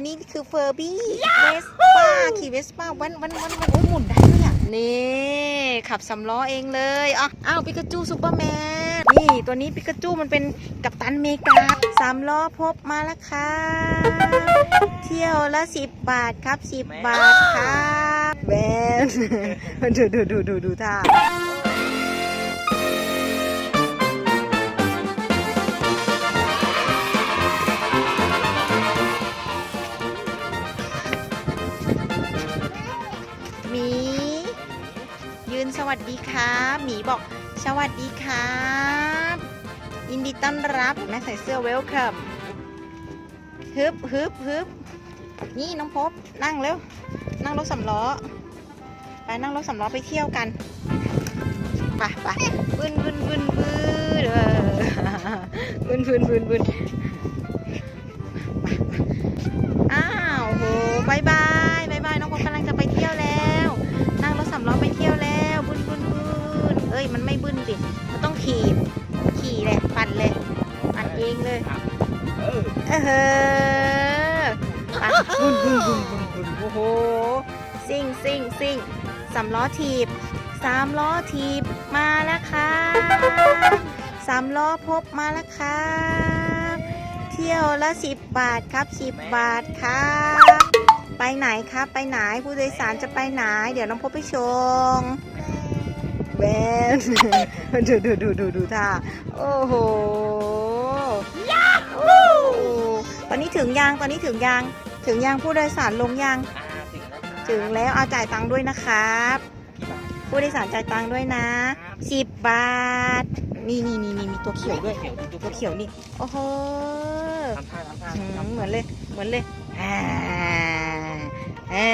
ตัวนี้คือเฟอร์บี้เวสป้าขี่เวสป้าวันวันวันวันโอ้ยหมุนได้ด้วยอะนี่ขับสำล้อเองเลยอะอ้าวปิกาจูซูเปอร์แมนนี่ตัวนี้ปิกาจูมันเป็นกัปตันอเมริกาสามล้อพบมาแล้วครับเที่ยวละสิบบาทครับสิบบาทครับแบนดูดูดูดูดูท่า ยืนสวัสดีครับหมีบอกสวัสดีครับยินดีต้อนรับแม่ใส่เสื้อเวลคัมฮึบฮึบฮึบนี่น้องพบนั่งเร็วนั่งรถสำล้อไปนั่งรถสำล้อไปเที่ยวกันไปไปบึนบึนบึนบึนเออบึนบึนบึนบึน องเลยเออเออปั่นบึนบึนบึนบึนบึนโอ้โหซิ่งซิ่งซิ่งสามล้อถีบสามล้อถีบมาแล้วครับสามล้อพบมาแล้วครับเที่ยวละสิบบาทครับสิบบาทครับไปไหนครับ ไปไหนผู้โดยสารจะไปไหน เดี๋ยวน้องพบไปชงแบนดูดูดูดูดูท่าโอ้โห โอ้ตอนนี้ถึงยังตอนนี้ถึงยังถึงยังผู้โดยสารลงยังอ่าถึงแล้วครับถึงแล้วเอาจ่ายตังค์ด้วยนะครับผู้โดยสารจ่ายตังค์ด้วยนะสิบบาท นี่นี่นี่นี่มีตัวเขียวด้วย เขียวดูตัวเขียวนี่ โอ้โหทำท่าทำท่าอืมทำเหมือนเลย เหมือนเลยอ่าอ่า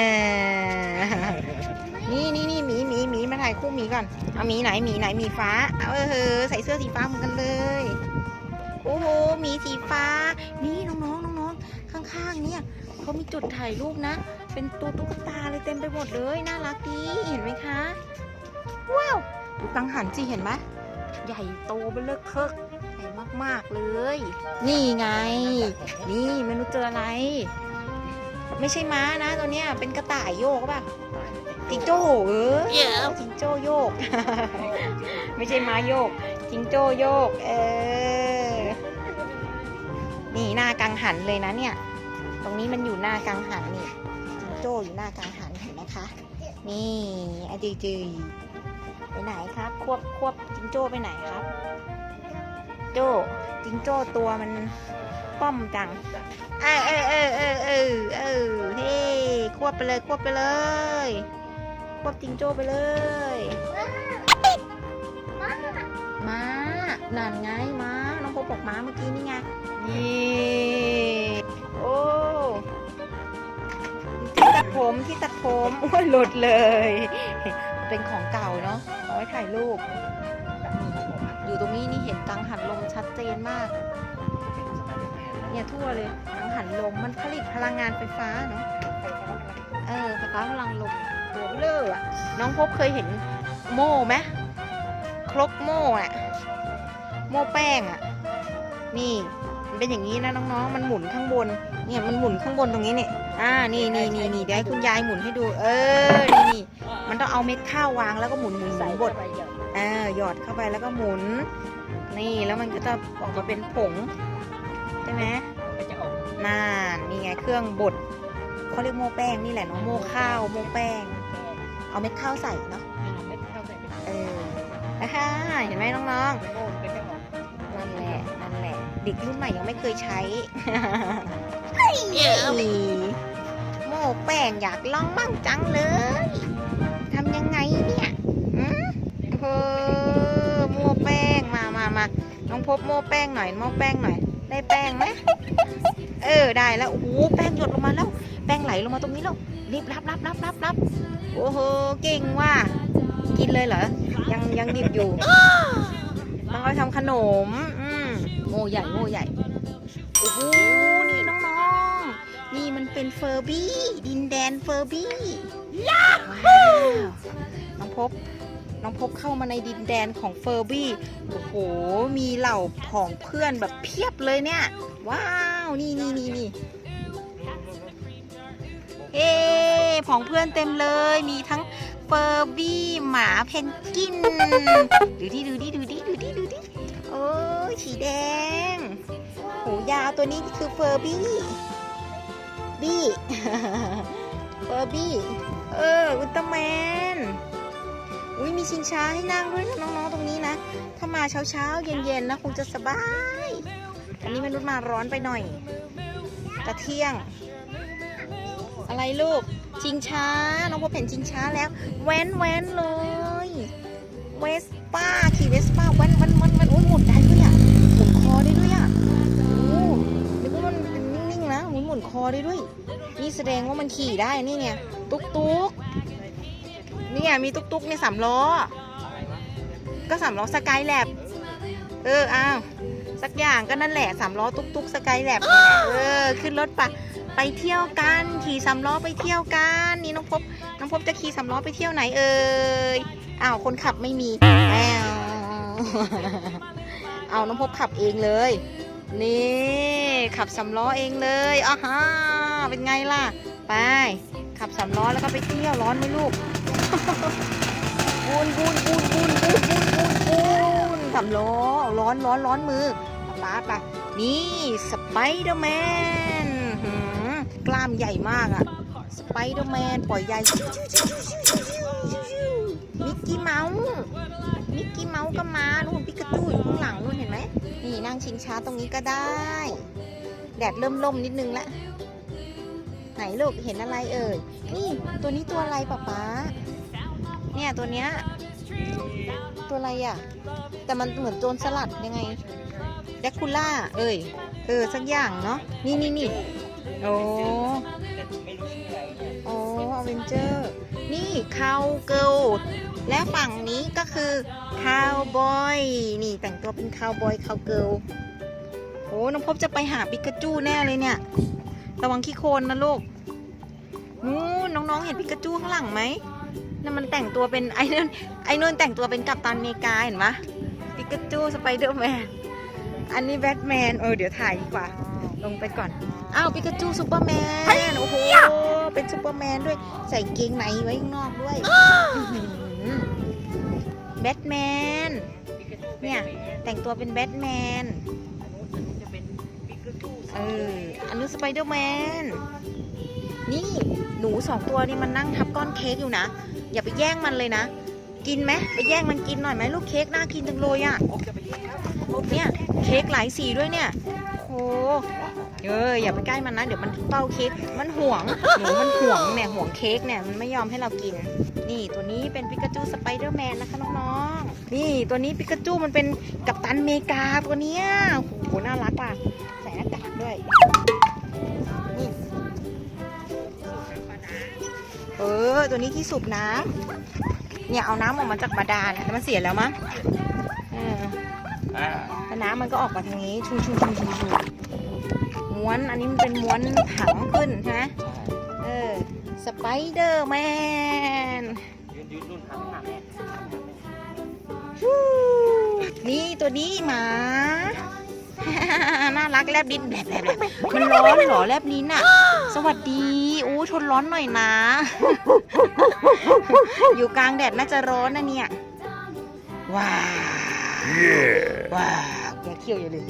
นี่นี่นี่หมีหมีหมีมาถ่ายคู่หมีก่อน เอาหมีไหนหมีไหนหมีฟ้า เอาเออเออใส่เสื้อสีฟ้าเหมือนกันเลย โอ้โหหมีสีฟ้า นี่น้องๆน้องๆข้างๆเนี่ยเขามีจุดถ่ายรูปนะ เป็นตัวตุ๊กตาเลยเต็มไปหมดเลยน่ารักดีเห็นไหมคะว้าวดูกังหันสิเห็นไหมใหญ่โตเบลเลอร์เคิกใหญ่มากๆเลย นี่ไง นี่ไม่รู้เจออะไร ไม่ใช่ม้านะตัวเนี้ยเป็นกระต่ายโยกป่ะจิงโจ้เออจิงโจ้โยก ไม่ใช่ม้าโยกจิงโจ้โยก เออ หน้ากังหันเลยนะเนี่ย ตรงนี้มันอยู่หน้ากังหันนี่จิงโจ้อยู่หน้ากังหันเห็นไหมคะ นี่อะจืยจืยไปไหนครับ ควบควบจิงโจ้ไปไหนครับ โจ้จิงโจ้ตัวมันป้อมจังเออเออเออเออเออเออเฮ้ควบไปเลยควบไปเลย ควบจิงโจ้ไปเลยม้านั่นไงม้า น้องพบบอกม้าเมื่อกี้นี่ไง นี่ โอ้ที่ตัดผมที่ตัดผมโอ้ยหลุดเลย เป็นของเก่าเนาะเอาไว้ถ่ายรูป อยู่ตรงนี้นี่เห็นกังหันลมชัดเจนมาก เนี่ยทั่วเลยกังหันลมมันผลิตพลังงานไฟฟ้าเนาะเออไฟฟ้าพลังลมตัวเบลออะน้องพบเคยเห็นโม่ไหมครกโม่อะโม่แป้งอะ นี่ มันเป็นอย่างนี้นะน้องๆ มันหมุนข้างบน เนี่ยมันหมุนข้างบนตรงนี้เนี่ย อ่า นี่นี่นี่นี่เดี๋ยวให้คุณยายหมุนให้ดู เออ นี่นี่มันต้องเอาเม็ดข้าววางแล้วก็หมุนหมุนหมุนบดเออหยอดเข้าไปแล้วก็หมุน นี่แล้วมันก็จะออกมาเป็นผงใช่ไหมก็จะออกน่านนี่ไงเครื่องบดเขาเรียกโม่แป้งนี่แหละเนาะโม่ข้าวโม่แป้ง เอาเม็ดข้าวใส่เนาะเม็ดข้าวใส่เป็นเออนะคะเห็นไหมน้องโด็กรุ่นใหม่ยังไม่เคยใช้โม่แป้งอยากลองมั่งจังเลยทำยังไงเนี่ยอืมเออโม่แป้งมามามาน้องพบโม่แป้งหน่อยโม่แป้งหน่อย ได้แป้งไหมเออได้แล้วโอ้โหแป้งหยดลงมาแล้วแป้งไหลลงมาตรงนี้แล้วรีบรับรับรับรับรับโอ้โหเก่งว่ะกินเลยเหรอยังยังดิบอยู่ต้องเอาไปทำขนม โมใหญ่โม่ใหญ่ โอ้โห นี่น้องๆ นี่มันเป็นเฟอร์บี้ ดินแดนเฟอร์บี้ว้าวน้องพบ น้องพบเข้ามาในดินแดนของเฟอร์บี้ โอ้โห มีเหล่าผองเพื่อนแบบเพียบเลยเนี่ย ว้าว นี่นี่นี่นี่ของเพื่อนเต็มเลย มีทั้งเฟอร์บี้ หมาเพนกวิน ดูดิดูดิดูดิดูดิดู ยสีแดง หูยาวตัวนี้คือเฟอร์บี้ บี้ เฟอร์บี้ เออ อุลตร้าแมน อุ้ยมีชิงช้าให้นั่งด้วยนะน้องๆตรงนี้นะ ถ้ามาเช้าๆ เย็นๆนะคงจะสบาย อันนี้มนุษย์มาร้อนไปหน่อยจะเที่ยง อะไรลูก ชิงช้า น้องพบเห็นชิงช้าแล้ว แว้นแว้นเลย เวสป้าขี่เวสป้าแว้นแว้นแว้นแว้นโอ้ยหมุนได้ด้วยอะ หมุนคอได้ด้วยอะ โอ้นึกว่ามันเป็นนิ่งๆนะหมุนหมุนคอ ได้ด้วย นี่แสดงว่ามันขี่ได้นี่เนี่ยตุ๊กตุ๊กเนี่ยมีตุ๊กตุ๊กในสามล้อ ก็สามล้อสกายแลบเอออ้าวสักอย่างก็นั่นแหละสามล้อตุ๊กตุ๊กสกายแลบเออขึ้นรถปะไปเที่ยวกันขี่สามล้อไปเที่ยวกันนี่น้องพบน้องพบจะขี่สามล้อไปเที่ยวไหนเอ่ยอ้าวคนขับไม่มีแอวเอาน้องพบขับเองเลย นี่ขับสามล้อเองเลยอ่าฮะเป็นไงล่ะ ไป ขับสามล้อแล้วก็ไปเที่ยวร้อนไหมลูกบูนบูนบูนบูนบูนบูนบูนบูนสามล้อร้อนร้อนร้อนมือป้าปะนี่สไปเดอร์แมนหือกล้ามใหญ่มากอะสไปเดอร์แมนปล่อยใหญ่ มิกกี้เมาส์มิกกี้เมาส์ก็มานู่นปิกาจูอยู่ข้างหลังนู่นเห็นไหมนี่นั่งชิงช้าตรงนี้ก็ได้ แดดเริ่มล่มนิดนึงละไหนลูกเห็นอะไรเอ่ยนี่ตัวนี้ตัวอะไรป๊าป๊าเนี่ยตัวเนี้ยตัวอะไรอะ แต่มันเหมือนโจรสลัดยังไงแดกคูล่า เอ้ยเออสักอย่างเนาะนี่นี่นี่โอ้ไม่รู้ชื่ออะไรเนี่ยโอ้อเวนเจอร์ นี่คาวเกิลและฝั่งนี้ก็คือคาวบอย นี่แต่งตัวเป็นคาวบอยคาวเกิลโอ้น้องพบจะไปหาปิกาจูแน่เลยเนี่ย ระวังขี้โคลนนะลูกนู้นน้องๆเห็นปิกาจูข้างหลังไหมนั่นมันแต่งตัวเป็นไอ้นั่นไอ้นู่นแต่งตัวเป็นกัปตันเมกาเห็นปะปิกาจูสไปเดอร์แมนอันนี้แบทแมนเออเดี๋ยวถ่ายดีกว่า ลงไปก่อน อ้าวปิกาจูซูเปอร์แมน โอ้โห เป็นซูเปอร์แมนด้วย ใส่เกงในไว้ข้างนอกด้วยอื้อหือแบทแมน เนี่ย แต่งตัวเป็นแบทแมนอันนู้นจะเป็นปิกาจูเอออันนี้สไปเดอร์แมน นี่หนูสองตัวนี่มันนั่งทับก้อนเค้กอยู่นะ อย่าไปแย่งมันเลยนะ กินไหมไปแย่งมันกินหน่อยไหมลูกเค้กน่ากินจังเลยอะ่ะผมจะไปเลี้ยงแล้วเนี่ยเค้กหลายสีด้วยเนี่ยโอ้ เอออย่าไปใกล้มันนะ เดี๋ยวมันเป้าเค้กมันห่วงหนูมันห่วงเนี่ยห่วงเค้กเนี่ยมันไม่ยอมให้เรากิน นี่ตัวนี้เป็นปิกาจูสไปเดอร์แมนนะคะน้องๆนี่ตัวนี้ปิกาจูมันเป็นกัปตันอเมริกาตัวเนี้ยโอ้โหน่ารักว่ะใส่หน้ากากด้วยนี่เออตัวนี้ที่สูบน้ำเนี่ยเอาน้ำออกมาจากบาดาลเนี่ยแต่มันเสียแล้วมั้งเอออ่าแล้วน้ำมันก็ออกมาทางนี้ชูชูชูชูชู ม้วน อันนี้มันเป็นม้วนถังขึ้นใช่ไหมเออ สไปเดอร์แมนยืนยืนรุ่นทำหนักเนี่ยนี่ตัวนี้หมา น่ารักแลบลิ้นแลบแลบแลบมันร้อนเหรอแลบลิ้นอะ สวัสดีอู้ทนร้อนหน่อยนะ อยู่กลางแดดน่าจะร้อนนะเนี่ย ว้าวว้าวแกเขี้ยวอย่าเลย